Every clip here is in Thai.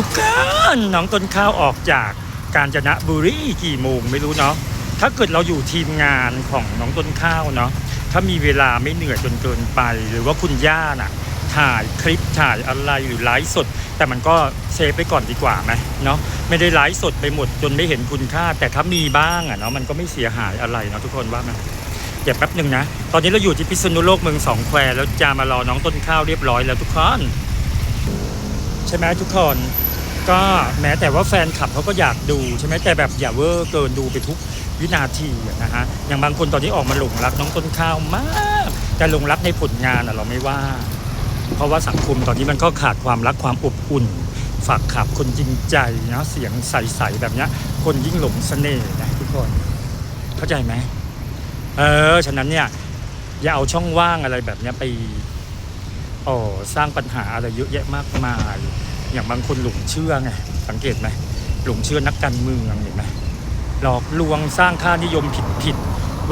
ทุกคนน้องต้นข้าวออกจากกาญจนบุรีกี่โมงไม่รู้เนาะถ้าเกิดเราอยู่ทีมงานของน้องต้นข้าวเนาะถ้ามีเวลาไม่เหนื่อยจนเกินไป หรือว่าคุณย่าน่ะ ถ่ายคลิปถ่ายอะไรหรือไลฟ์สด แต่มันก็เซฟไปก่อนดีกว่าไหมเนาะไม่ได้ไลฟ์สดไปหมดจนไม่เห็นคุณค่า แต่ถ้ามีบ้างอะเนาะมันก็ไม่เสียหายอะไรเนาะทุกคนว่าไหมเดี๋ยวแป๊บหนึ่งนะ ตอนนี้เราอยู่ที่พิษณุโลกเมืองสองแควแล้วจะมารอน้องต้นข้าวเรียบร้อยแล้วทุกคนใช่ไหมทุกคน ก็แม้แต่ว่าแฟนคลับเขาก็อยากดูใช่ไหมแต่แบบอย่าเวอร์เกินดูไปทุกวินาทีอะนะฮะอย่างบางคนตอนนี้ออกมาหลงรักน้องต้นข้าวมาก แต่หลงรักในผลงานอะเราไม่ว่า เพราะว่าสังคมตอนนี้มันก็ขาดความรักความอบอุ่น ฝากขับคนจริงใจเนาะเสียงใสๆแบบเนี้ย คนยิ่งหลงเสน่ห์นะทุกคนเข้าใจไหมเออฉะนั้นเนี่ยอย่าเอาช่องว่างอะไรแบบเนี้ยไปโอ้สร้างปัญหาอะไรเยอะแยะมากมาย อย่างบางคนหลงเชื่อไงสังเกตไหมหลงเชื่อนักการเมืองเห็นไหมหลอกลวงสร้างค่านิยมผิดผิด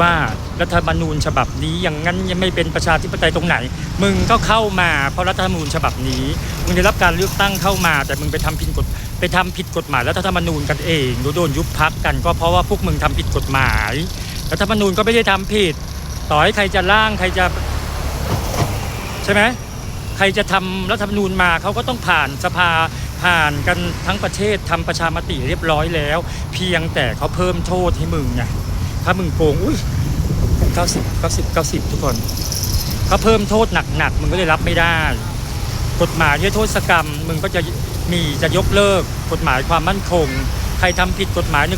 ว่ารัฐธรรมนูญฉบับนี้อย่างนั้นยังไม่เป็นประชาธิปไตยตรงไหน มึงก็เข้ามาเพราะรัฐธรรมนูญฉบับนี้ มึงได้รับการเลือกตั้งเข้ามา แต่มึงไปทำผิดกฎไปทำผิดกฎหมายรัฐธรรมนูญกันเองหรือโดนยุบพักกันก็เพราะว่าพวกมึงทำผิดกฎหมายรัฐธรรมนูญก็ไม่ได้ทำผิด ต่อให้ใครจะร่างใครจะ ใช่ไหม ใครจะทำรัฐธรรมนูญมาเขาก็ต้องผ่านสภาผ่านกันทั้งประเทศทำประชามติเรียบร้อยแล้ว เพียงแต่เขาเพิ่มโทษให้มึงไงถ้ามึงโกงอุ้ย90 90 90ทุกคนเขาเพิ่มโทษหนักๆมึงก็เลยรับไม่ได้ กฎหมายที่โทษกรรมมึงก็จะมีจะยกเลิกกฎหมายความมั่นคงใครทำผิดกฎหมาย1นึ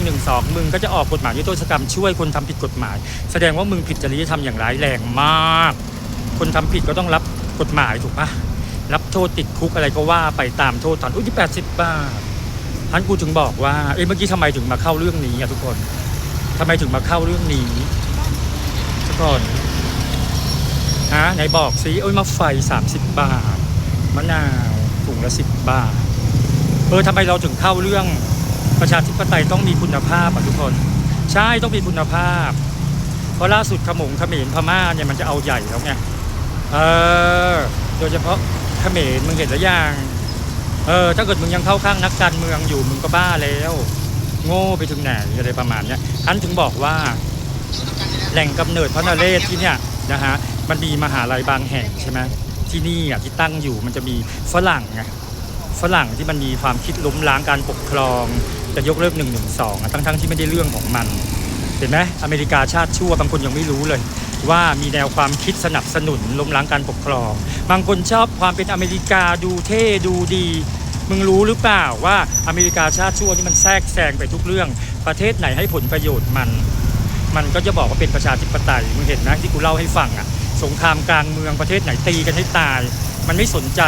มึงก็จะออกกฎหมายที่โทษกรรมช่วยคนทำผิดกฎหมาย แสดงว่ามึงผิดจริยธรรมอย่างร้ายแรงมาก คนทำผิดก็ต้องรับ กฎหมายถูกปะรับโทษติดคุกอะไรก็ว่าไปตามโทษตอนอุ้ยที่แปดสิบบาทท่านกูถึงบอกว่าเอ้ยเมื่อกี้ทำไมถึงมาเข้าเรื่องนี้อะทุกคนทำไมถึงมาเข้าเรื่องนี้ทุกคนฮะไหนบอกสิเอ้ยมาไฟสามสิบบาทมะนาวถุงละสิบบาทเออทำไมเราถึงเข้าเรื่องประชาธิปไตยต้องมีคุณภาพอะทุกคน ใช่ต้องมีคุณภาพ เพราะล่าสุดขมงขมรพม่าเนี่ยมันจะเอาใหญ่แล้วไง เออ โดยเฉพาะเขมรมึงเห็นหรือยังเออ ถ้าเกิดมึงยังเข้าข้างนักการเมืองอยู่มึงก็บ้าแล้ว โง่ไปถึงไหนอะไรประมาณเนี้ยท่านถึงบอกว่า แหล่งกำเนิดพระนเรศที่เนี่ยนะฮะมันมีมหาลัยบางแห่งใช่ไหมที่นี่อะที่ตั้งอยู่มันจะมีฝรั่งไงฝรั่งที่มันมีความคิดล้มล้างการปกครอง จะยกเลิกหนึ่งหนึ่งสองทั้งทั้งที่ไม่ได้เรื่องของมัน เห็นไหมอเมริกาชาติชั่วบางคนยังไม่รู้เลย ว่ามีแนวความคิดสนับสนุนล้มล้างการปกครอง บางคนชอบความเป็นอเมริกาดูเท่ดูดี มึงรู้หรือเปล่าว่าอเมริกาชาติชั่วนี่มันแทรกแซงไปทุกเรื่อง ประเทศไหนให้ผลประโยชน์มัน มันก็จะบอกว่าเป็นประชาธิปไตยมึงเห็นนะที่กูเล่าให้ฟังอะสงครามกลางเมืองประเทศไหนตีกันให้ตาย มันไม่สนใจ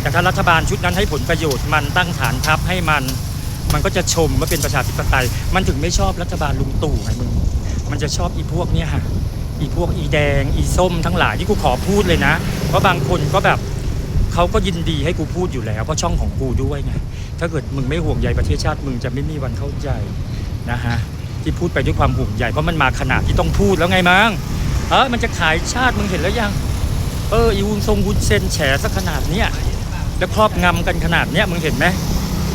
แต่ถ้ารัฐบาลชุดนั้นให้ผลประโยชน์มันตั้งฐานทัพให้มัน มันก็จะชมว่าเป็นประชาธิปไตย มันถึงไม่ชอบรัฐบาลลุงตู่ไงมึงมันจะชอบอีพวกเนี้ยฮะ อีพวกอีแดง อีส้มทั้งหลายที่กูขอพูดเลยนะ เพราะบางคนก็แบบเขาก็ยินดีให้กูพูดอยู่แล้ว เพราะช่องของกูด้วยไง ถ้าเกิดมึงไม่ห่วงใยประเทศชาติมึงจะไม่มีวันเข้าใจนะฮะที่พูดไปด้วยความห่วงใยเพราะมันมาขนาดที่ต้องพูดแล้วไงมั้งเออมันจะขายชาติมึงเห็นแล้วยัง เอออีวุนทรงวุนเซนแฉสักขนาดเนี้ยแล้วครอบงำกันขนาดเนี้ยมึงเห็นไหม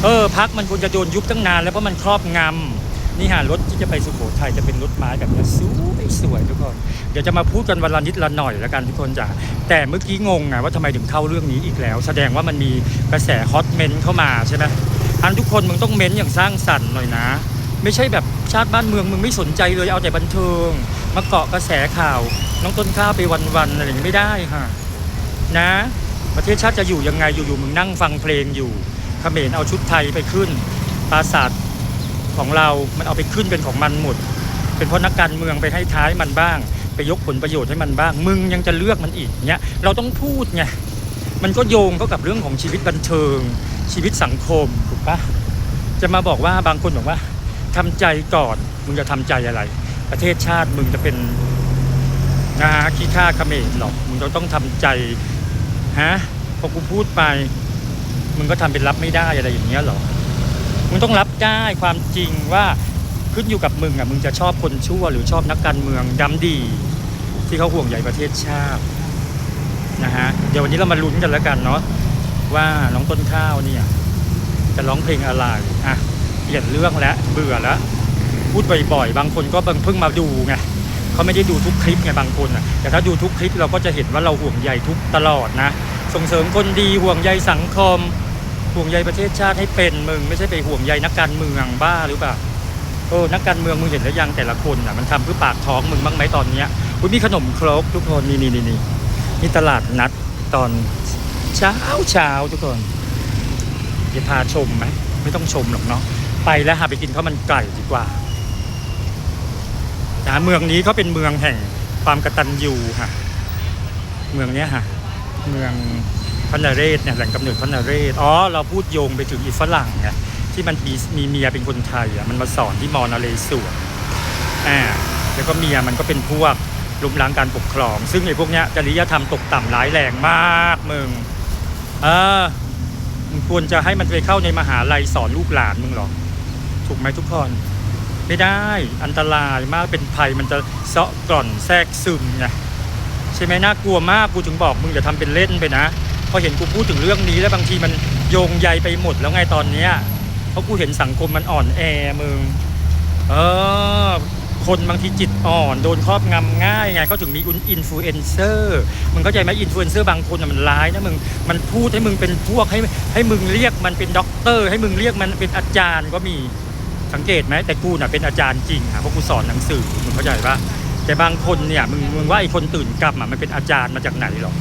เออพักมันควรจะโดนยุบตั้งนานแล้วเพราะมันครอบงำ นี่ฮะรถที่จะไปสุโขทัยจะเป็นรถไม้แบบนี้สวยสวยทุกคน เดี๋ยวจะมาพูดกันวันละนิดละหน่อยแล้วกันทุกคนจ้ะแต่เมื่อกี้งงไงว่าทำไมถึงเข้าเรื่องนี้อีกแล้ว แสดงว่ามันมีกระแสฮอตเมนเข้ามาใช่ไหมอันทุกคนมึงต้องเม้นอย่างสร้างสรรค์หน่อยนะ ไม่ใช่แบบชาติบ้านเมืองมึงไม่สนใจเลยเอาแต่บันเทิงมาเกาะกระแสข่าว น้องต้นข้าไปวันๆอะไรอย่างนี้ไม่ได้ค่ะนะ ประเทศชาติจะอยู่ยังไงอยู่ๆมึงนั่งฟังเพลงอยู่เขมรเอาชุดไทยไปขึ้นปราสาท ของเรา มันเอาไปขึ้นเป็นของมันหมด เป็นเพราะนักการเมืองไปให้ท้ายมันบ้าง ไปยกผลประโยชน์ให้มันบ้าง มึงยังจะเลือกมันอีกเนี้ยเราต้องพูดไง มันก็โยงเข้ากับเรื่องของชีวิตบันเทิง ชีวิตสังคมถูกปะจะมาบอกว่าบางคนบอกว่าทำใจก่อน มึงจะทำใจอะไร ประเทศชาติมึงจะเป็นนะขี้ข้าเขมรหรอก มึงจะต้องทำใจ ฮะ พอกูพูดไป มึงก็ทำเป็นรับไม่ได้อะไรอย่างเงี้ยหรอ มึงต้องรับได้ความจริงว่าขึ้นอยู่กับมึงอะมึงจะชอบคนชั่ว หรือชอบนักการเมืองดำดี ที่เขาห่วงใยประเทศชาตินะฮะเดี๋ยววันนี้เรามาลุ้นกันแล้วกันเนาะว่าน้องต้นข้าวเนี่ยจะร้องเพลงอะไรอะเปลี่ยนเรื่องแล้วเบื่อแล้วพูดบ่อยๆ บางคนก็เพิ่งมาดูไงเขาไม่ได้ดูทุกคลิปไงบางคนอะแต่ถ้าดูทุกคลิปเราก็จะเห็นว่าเราห่วงใยทุกตลอดนะ ส่งเสริมคนดีห่วงใยสังคม ห่วงใยประเทศชาติให้เป็นมึงไม่ใช่ไปห่วงใยนักการเมืองบ้าหรือเปล่าโอ้นักการเมืองมึงเห็นแล้วยังแต่ละคนอะมันทำเพื่อปากท้องมึงบ้างไหมตอนเนี้ยอุ๊ยมีขนมครกทุกคนนี่นี่นี่นี่นี่ตลาดนัดตอนเช้าเช้าทุกคนจะพาชมไหมไม่ต้องชมหรอกเนาะไปแล้วหาไปกินข้าวมันไก่ดีกว่านะเมืองนี้เขาเป็นเมืองแห่งความกระตัญญูค่ะ เมืองเนี้ยค่ะ เมือง พระนเรศเนี่ยแหล่งกำเนิดพระนเรศอ๋อเราพูดโยงไปถึงอีฝรั่งไงที่มันมีมีเมียเป็นคนไทยอะมันมาสอนที่มอนาเลสวนอ่าแล้วก็เมียมันก็เป็นพวกลุมล้างการปกครอง ซึ่งไอ้พวกเนี้ยจริยธรรมตกต่ำร้ายแรงมากมึงเออมึงควรจะให้มันไปเข้าในมหาลัยสอนลูกหลานมึงหรอถูกไหมทุกคน ไม่ได้อันตรายมากเป็นภัยมันจะเซาะกร่อนแทรกซึมไงใช่ไหมน่ากลัวมากกูถึงบอกมึงอย่าทำเป็นเล่นไปนะ พอเห็นกูพูดถึงเรื่องนี้แล้วบางทีมันโยงใยไปหมดแล้วไงตอนเนี้ยเพราะกูเห็นสังคมมันอ่อนแอมึงเออคนบางทีจิตอ่อนโดนครอบงำง่ายไงเขาถึงมีอินฟลูเอนเซอร์มึงเข้าใจไหมอินฟลูเอนเซอร์บางคนมันร้ายนะมึงมันพูดให้มึงเป็นพวกให้ให้มึงเรียกมันเป็นด็อกเตอร์ ให้มึงเรียกมันเป็นอาจารย์ก็มีสังเกตไหมแต่กูน่ะเป็นอาจารย์จริงอะเพราะกูสอนหนังสือมึงเข้าใจปะแต่บางคนเนี่ยมึงมึงว่าไอ้คนตื่นกลับอะมันเป็นอาจารย์มาจากไหนหรอก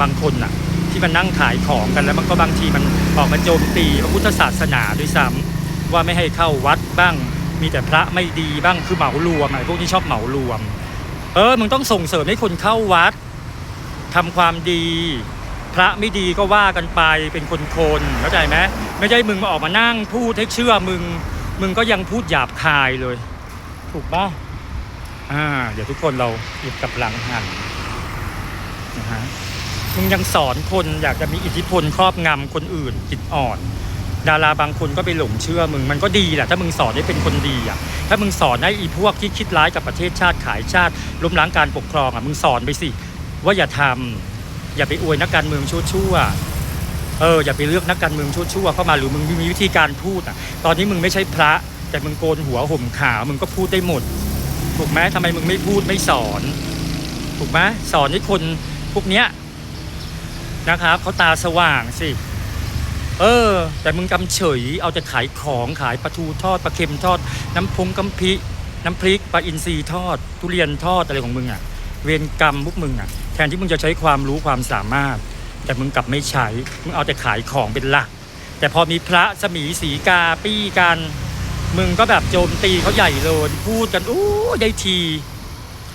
บางคนน่ะ ที่มันนั่งขายของกันแล้วมันก็บางทีมันออกมาโจมตีพระพุทธศาสนาด้วยซ้ำว่าไม่ให้เข้าวัดบ้าง มีแต่พระไม่ดีบ้างคือเหมารวมไอ้พวกที่ชอบเหมารวม เออมึงต้องส่งเสริมให้คนเข้าวัดทำความดี พระไม่ดีก็ว่ากันไปเป็นคนคนๆเข้าใจไหมไม่ใช่มึงมาออกมานั่งพูดให้เชื่อมึง มึงก็ยังพูดหยาบคายเลย ถูกปะอ่า เดี๋ยวทุกคนเราหยิบกับหลังหันนะฮะ มึงยังสอนคนอยากจะมีอิทธิพลครอบงำคนอื่นจิตอ่อน ดาราบางคนก็ไปหลงเชื่อมึงมันก็ดีแหละถ้ามึงสอนให้เป็นคนดีอะถ้ามึงสอนให้อีพวกที่คิดร้ายกับประเทศชาติขายชาติล้มล้างการปกครองอะมึงสอนไปสิ ว่าอย่าทำอย่าไปอวยนักการเมืองชั่วๆเอออย่าไปเลือกนักการเมืองชั่วๆเข้ามาหรือมึงมีวิธีการพูดอะ ตอนนี้มึงไม่ใช่พระ แต่มึงโกนหัวห่มขาวมึงก็พูดได้หมด ถูกไหมทำไมมึงไม่พูดไม่สอน ถูกไหมสอนให้คนพวกเนี้ย นะครับเขาตาสว่างสิ เออ แต่มึงกำเฉย เอาแต่ขายของขายปลาทูทอดปลาเค็มทอด น้ำพงกำพิน้ำพริกปลาอินทรีทอด ทุเรียนทอดอะไรของมึงอะ่ะ เวรกรรมพวกมึงอะ่ะ แทนที่มึงจะใช้ความรู้ความสามารถ แต่มึงกลับไม่ใช้ มึงเอาแต่ขายของเป็นหลัก แต่พอมีพระสมีสีกาปี้กัน มึงก็แบบโจมตีเขาใหญ่เลยพูดกันโอ้ได้ที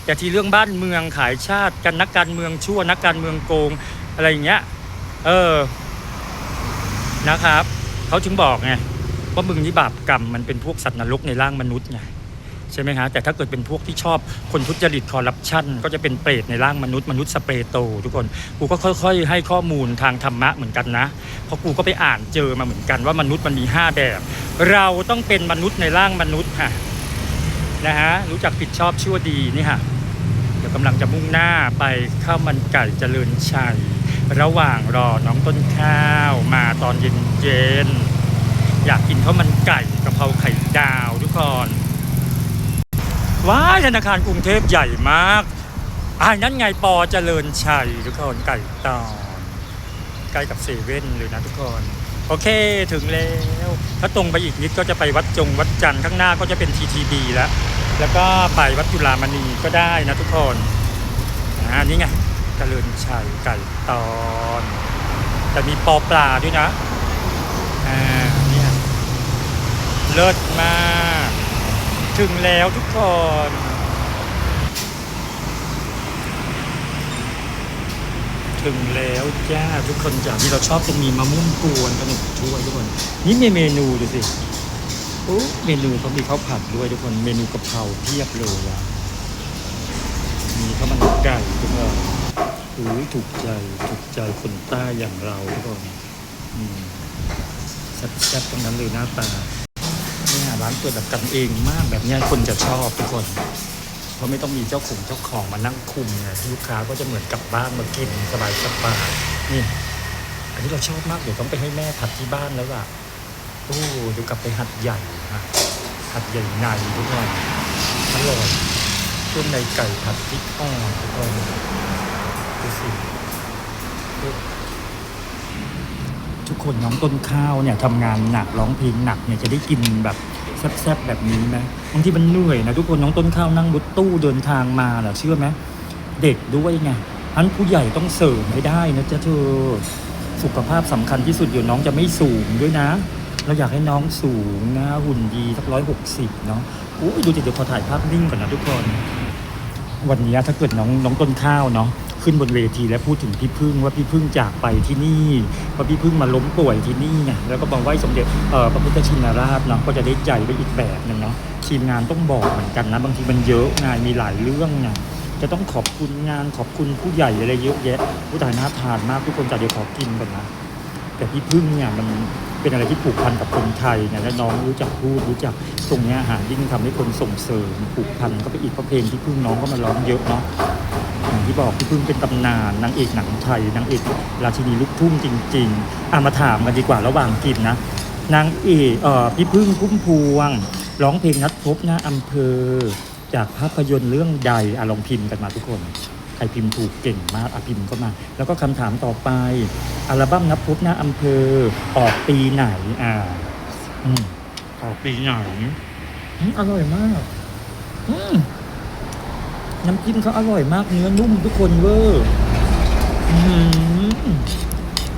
แต่ทีเรื่องบ้านเมืองขายชาติกันนักการเมืองชั่วนักการเมืองโกง อะไรอย่างเงี้ย เออ นะครับ เขาถึงบอกไงว่ามึงนี่บาปกรรมมันเป็นพวกสัตว์นรกในร่างมนุษย์ไงใช่ไหมฮะแต่ถ้าเกิดเป็นพวกที่ชอบคนทุจริตคอร์รัปชันก็จะเป็นเปรตในร่างมนุษย์มนุษย์สเปรโต ทุกคนกูก็ค่อย ๆ ให้ข้อมูลทางธรรมะเหมือนกันนะ เพราะกูก็ไปอ่านเจอมาเหมือนกันว่ามนุษย์มันมี 5 แบบ เราต้องเป็นมนุษย์ในร่างมนุษย์ค่ะนะฮะรู้จักผิดชอบชั่วดีนี่ค่ะเดี๋ยวกำลังจะมุ่งหน้าไปข้าวมันไก่เจริญชัย ระหว่างรอน้องต้นข้าวมาตอนเย็นๆอยากกินข้าวมันไก่กะเพราไข่ดาวทุกคนว้ายธนาคารกรุงเทพใหญ่มากอ่านั่นไงปอเจริญชัยทุกคนไก่ตอนใกล้กับเซเว่นเลยนะทุกคน โอเคถึงแล้ว ถ้าตรงไปอีกนิดก็จะไปวัดจงวัดจันทร์ข้างหน้าก็จะเป็น TTB แล้ว แล้วก็ไปวัดจุฬามณีก็ได้นะทุกคนอ่านี่ไง เจริญชัยไก่ตอนแต่มีปอปลาด้วยนะ อ่าเนี่ยเลิศมาก ถึงแล้วทุกคนถึงแล้วจ้าทุกคนจ้าที่เราชอบจะมีมะม่วงกวนขนมถ้วยทุกคน นี่มีเมนูดูสิโอ้เมนูเขามีข้าวผัดด้วยทุกคน เมนูกะเพราเพียบเลยอะมีข้าวมันไก่ทุกคน อุ้ยถูกใจถูกใจคนใต้อย่างเราทุกคนแซ่บๆตรงนั้นเลยหน้าตาเนี่ยร้านเปิดแบบกันเองมากแบบนี้คนจะชอบทุกคน เพราะไม่ต้องมีเจ้าของเจ้าของมานั่งคุมไงลูกค้าก็จะเหมือนกลับบ้านมากินสบายสบายนี่ อันนี้เราชอบมากเดี๋ยวต้องไปให้แม่ผัดที่บ้านแล้วล่ะโอ้เดี๋ยวกลับไปหัดใหญ่นะหัดใหญ่ในทุกคนอร่อยเครื่องในไก่ผัดพริกอ่อนทุกคน สิทุกคนน้องต้นข้าวเนี่ยทำงานหนักร้องเพลงหนักเนี่ยจะได้กินแบบแซ่บๆแบบนี้ไหมบางทีมันเหนื่อยนะทุกคนน้องต้นข้าวนั่งรถตู้เดินทางมาเหรอเชื่อไหมเด็กด้วยไงอันผู้ใหญ่ต้องเสริมให้ได้นะจ๊ะเธอสุขภาพสำคัญที่สุดเดี๋ยวน้องจะไม่สูงด้วยนะ เราอยากให้น้องสูงนะหุ่นดีสักร้อยหกสิบเนาะอู้ยดูจิเดี๋ยวขอถ่ายภาพนิ่งก่อนนะทุกคน วันนี้ถ้าเกิดน้องน้องต้นข้าวเนาะ ขึ้นบนเวทีแล้วพูดถึงพี่พึ่งว่าพี่พึ่งจากไปที่นี่ว่าพี่พึ่งมาล้มป่วยที่นี่ไงแล้วก็มาไหว้สมเด็จพระพุทธชินราชเนาะก็จะได้ใจไปอีกแบบหนึงเนาะทีมงานต้องบอกเหมือนกันนะบางทีมันเยอะงานมีหลายเรื่องไงจะต้องขอบคุณงานขอบคุณผู้ใหญ่อะไรเยอะแยะผู้ตายน่าทานมากทุกคนจะเดี๋ยวขอกินก่อนนะแต่พี่พึ่งเนี่ยมันเป็นอะไรที่ผูกพันกับคนไทยไงและน้องรู้จักพูดรู้จักตรงนี้ยหารยิ่งทำให้คนส่งเสริมผูกพันก็ไปอีกเพราะเพลงที่พึ่งน้องก็มาร้องเยอะเนาะ ที่บอกพี่พึ่งเป็นตำนานนางเอกหนังไทยนางเอกราชินีลูกทุ่งจริงๆอะมาถามกันดีกว่าระหว่างกินนะนางเอกเอ่อพี่พึ่งพุ่มพวง ร้องเพลงนัดพบหน้าอำเภอ จากภาพยนตร์เรื่องใดอะลองพิมพ์กันมาทุกคนใครพิมพ์ถูกเก่งมากอะพิมพ์ก็มา แล้วก็คำถามต่อไปอัลบั้มนับพบหน้าอำเภอออกปีไหนอ่าอืมออกปีไหนอืมอร่อยมาก อืม น้ำจิ้มเขาอร่อยมากเนื้อนุ่มทุกคนเวอร์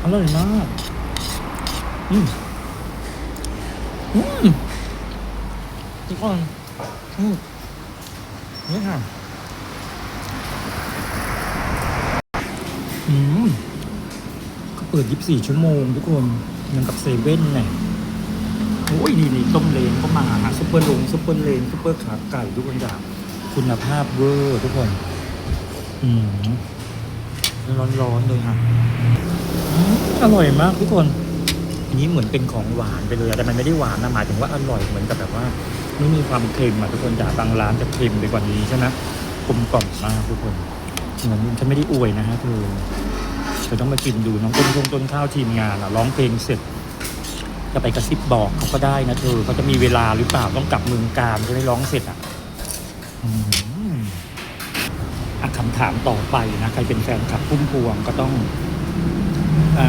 อร่อยมากอืมอืมทุกคนอืมนี่ค่ะอืมก็เปิด 24 ชั่วโมงทุกคนยังกับเซเว่นไงโอ้ยนี่นี่ต้มเลนก็มาหาซุปเปอร์ลงซุปเปอร์เลนซุปเปอร์ขาไก่ทุกคนอย่าง คุณภาพเวอร์ทุกคน อืมร้อนๆเลยค่ะอืมอร่อยมากทุกคนอันนี้เหมือนเป็นของหวานไปเลยอะแต่มันไม่ได้หวานนะหมายถึงว่าอร่อยเหมือนกับแบบว่าไม่มีความเค็มอะทุกคนจากบางร้านจะเค็มไปกว่านี้ใช่ไหมกลมกล่อมมากทุกคนเหมือนฉันไม่ได้อวยนะฮะเธอเธอต้องมากินดูน้องต้นทงต้นข้าวทีมงานอะร้องเพลงเสร็จจะไปกระซิบบอกเขาก็ได้นะเธอเขาจะมีเวลาหรือเปล่าต้องกลับเมืองการจะได้ร้องเสร็จอะ อคำถามต่อไปนะ ใครเป็นแฟนคลับพุ่มพวงก็ต้องอ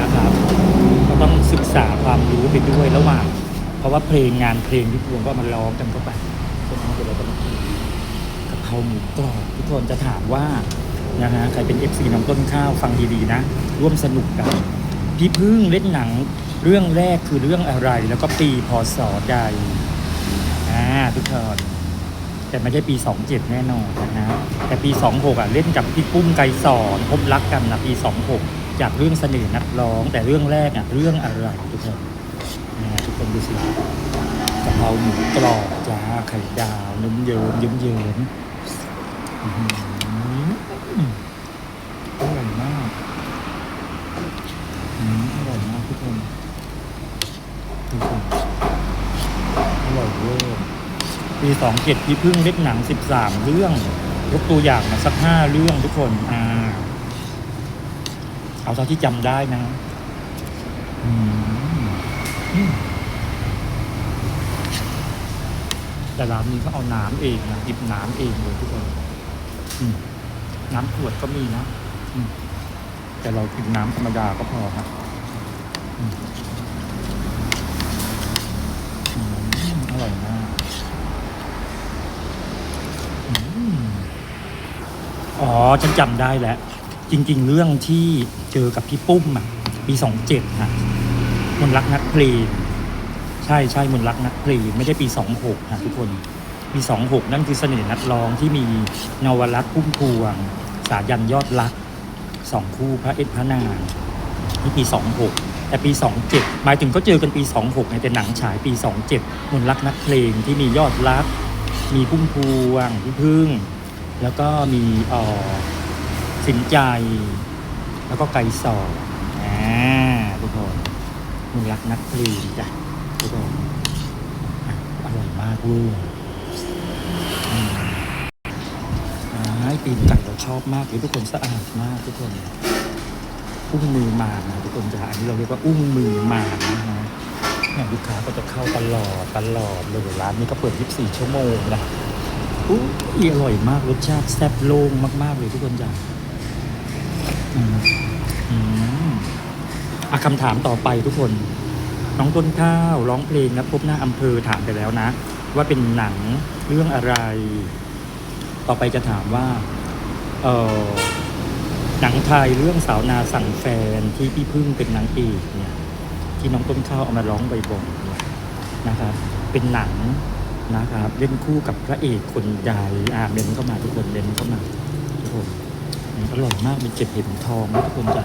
นะครับ ก็ต้องศึกษาความรู้ไปด้วยระหว่าง เพราะว่าเพลงงานเพลงที่พวงก็มาร้องกันเข้าไปฉะนั้นเดี๋ยวเราจะมากินกะเพราหมูกรอบทุกคนจะถามว่านะฮะใครเป็น FC น้องต้นข้าวฟังดีๆนะ ร่วมสนุกกันพี่พึ่งเล่นหนังเรื่องแรกคือเรื่องอะไร แล้วก็ปีพศใดอ่าทุกคน แต่ไม่ใช่ปี 27 แน่นอนนะฮะแต่ปี 26อะเล่นกับพี่ปุ้มไกรสอนพบรักกันนะปี 26 จากเรื่องเสน่ห์นักร้อง แต่เรื่องแรกอะเรื่องอะไรทุกคนนะทุกคนดูสิกะเพราหมูกรอบจ้าไข่ดาวน้ำเยิ้มเยิ้มเยิ้มอร่อยมากอืมอร่อยมากทุกคนดูสิอร่อยเวอร์ ปีสองเจ็ดพี่พึ่งเล่นหนังสิบสามเรื่อง ยกตัวอย่างมาสักห้าเรื่องทุกคนอ่าเอาเท่าที่จำได้นะแต่ร้านนี้เขาเอาน้ำเองนะหยิบน้ำเองเลยทุกคนน้ำขวดก็มีนะแต่เรากินน้ำธรรมดาก็พอครับอืมอืมอร่อยมากอืม อ๋อ ฉันจำได้แล้ว จริง ๆ เรื่องที่เจอกับพี่ปุ้มอะปีสองเจ็ดนะมนต์รักนักเพลงใช่ใช่มนต์รักนักเพลงไม่ได้ปีสองหกนะทุกคน ปีสองหกนั่นคือเสน่ห์นักร้องที่มีนวรัตน์พุ่มพวง สายันยอดรักสองคู่พระเอกพระนางนี่ปีสองหกแต่ปีสองเจ็ดหมายถึงก็เจอกันปีสองหกในแต่หนังฉายปีสองเจ็ดมนต์รักนักเพลงที่มียอดรัก มีพุ่มพวงพี่พึ่ง แล้วก็มีออสินใจ แล้วก็ไกรสอบอ่าทุกคนมนต์รักนักเพลงจ้ะทุกคนอร่อยมากเว้ยไอ้ตีนไก่เราชอบมากเลยทุกคนสะอาดมากทุกคน อุ้งมือหมานะทุกคนจะอันนี้เราเรียกว่าอุ้งมือหมานะฮะเนี่ยลูกค้าก็จะเข้าตลอดตลอดเลยร้านนี้ก็เปิด 24 ชั่วโมงนะ อู้ยอร่อยมากรสชาติแซ่บโล่งมากๆเลยทุกคนจ้ะอืมอืมอะคำถามต่อไปทุกคน น้องต้นข้าวร้องเพลงนะพบหน้าอำเภอถามไปแล้วนะ ว่าเป็นหนังเรื่องอะไร ต่อไปจะถามว่า เออหนังไทยเรื่องสาวนาสั่งแฟนที่พี่พึ่งเป็นนางเอกเนี่ย ที่น้องต้นข้าวเอามาร้องบ่อยๆนะครับเป็นหนัง นะครับเล่นคู่กับพระเอกคนใดอ่าเมนเข้ามาทุกคนเมนเข้ามาทุกคนอร่อยมากมีเก็บเห็ดทองทุกคนจ้ะ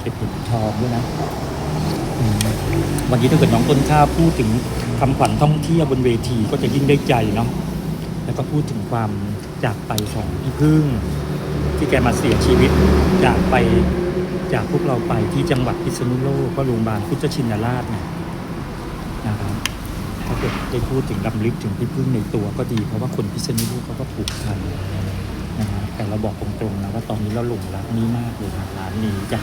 เก็บเห็ดทองด้วยนะวันนี้ถ้าเกิดน้องต้นข้าพูดถึงคำขวัญท่องเที่ยวบนเวทีก็จะยิ่งได้ใจเนาะแล้วก็พูดถึงความจากไปของพี่พึ่ง ที่แกมาเสียชีวิตจากไปจากพวกเราไปที่จังหวัดพิษณุโลกก็โรงพยาบาลพุทธชินราชเนี่ย เกิดได้พูดถึงลำลึกถึงพี่พึ่งในตัวก็ดี เพราะว่าคนพิษณุโลกเขาก็ผูกพันนะฮะแต่เราบอกตรงๆนะว่าตอนนี้เราหลงรักนี้มากเลยนะร้านนี้จ้ะ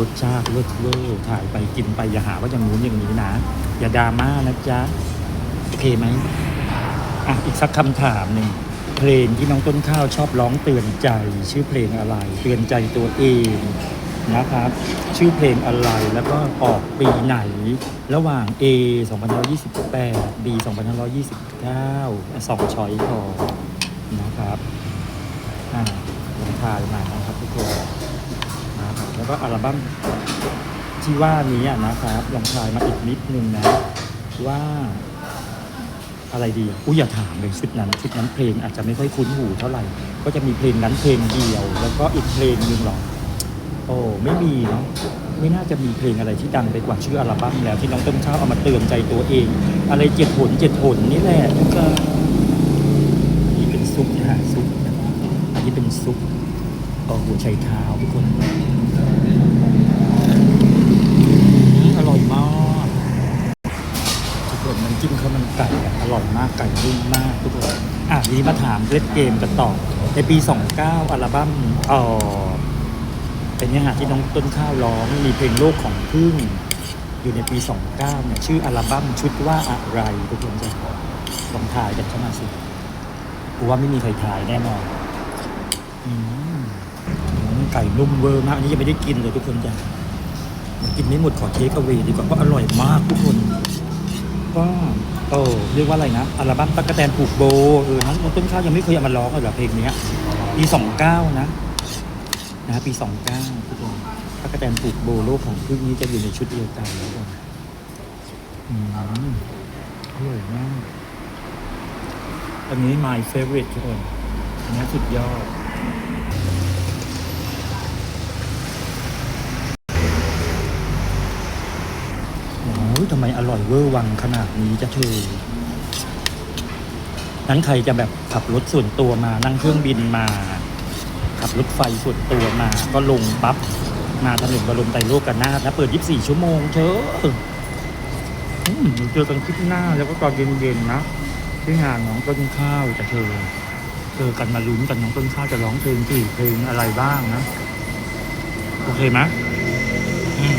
รสชาติเลิศเวอร์ถ่ายไปกินไปอย่าหาว่าอย่างนู้นอย่างนี้นะ อย่าดราม่านะจ๊ะ โอเคไหมอะอีกสักคำถามหนึ่งเพลงที่น้องต้นข้าวชอบร้องเตือนใจ ชื่อเพลงอะไร เตือนใจตัวเอง นะครับ ชื่อเพลงอะไรแล้วก็ออกปีไหน ระหว่าง A 2528 B 2529สองช้อยพอนะครับอ่าลองทายมานะครับทุกคนนะครับแล้วก็อัลบั้มที่ว่านี้อะนะครับลองทายมาอีกนิดนึงนะว่าอะไรดีอุ้ยอย่าถามเลยชุดนั้นชุดนั้นเพลงอาจจะไม่ค่อยคุ้นหูเท่าไหร่ ก็จะมีเพลงนั้นเพลงเดียว แล้วก็อีกเพลงหนึ่งหรอ โอ้ไม่มีเนาะไม่น่าจะมีเพลงอะไรที่ดังไปกว่าชื่ออัลบั้มแล้วที่น้องต้นข้าวเอามาเตือนใจตัวเอง อะไรเจ็ดหนเจ็ดหนนี่แหละก็อันนี้เป็นซุปนะฮะซุปอันนี้เป็นซุปเออหัวไชเท้าทุกคนอร่อยมากทุกคนมันจิ้มข้าวมันไก่อร่อยมากไก่นุ่มมากทุกคนอะทีนี้มาถามเล่นเกมกันต่อในปี 29 อัลบั้มอ่อ เป็นเนื้อหาที่น้องต้นข้าวร้องมีเพลงโลกของพึ่งอยู่ในปี 29เนี่ยชื่ออัลบั้มชุดว่าอะไรทุกคนจะลองทายกันเข้ามาสิกูว่าไม่มีใครทายแน่นอนอืมไก่นุ่มเวอร์มากอันนี้ยังไม่ได้กินเลยทุกคนจ้ะมันกินไม่หมดขอเทคเอาไว้ดีกว่าเพราะอร่อยมากทุกคนก็เออเรียกว่าอะไรนะอัลบั้มตั๊กแตนผูกโบเออน้องต้นข้าวยังไม่เคยเอามาร้องเลยเหรอเพลงนี้ปีสองเก้านะ นะปีสองเก้าทุกคนตั๊กแตนผูกโบโลของพึ่งนี้จะอยู่ในชุดเดียวกันแล้วกันอืมอร่อยมากอันนี้ my favorite ทุกคนอันนี้สุดยอดโอ้ยทำไมอร่อยเวอร์วังขนาดนี้จะเธอนั้นใครจะแบบขับรถส่วนตัวมานั่งเครื่องบินมา ขับรถไฟส่วนตัวมาก็ลงปั๊บมาถนนบรมไตรโลกกันนาถนะเปิด 24 ชั่วโมงเชอะอืมเจอกันคลิปหน้าแล้วก็ตอนเย็นๆนะที่งานน้องต้นข้าวจะเธอเจอกันมาลุ้นกันน้องต้นข้าวจะร้องเพลงกี่เพลงอะไรบ้างนะ โอเคไหมอืม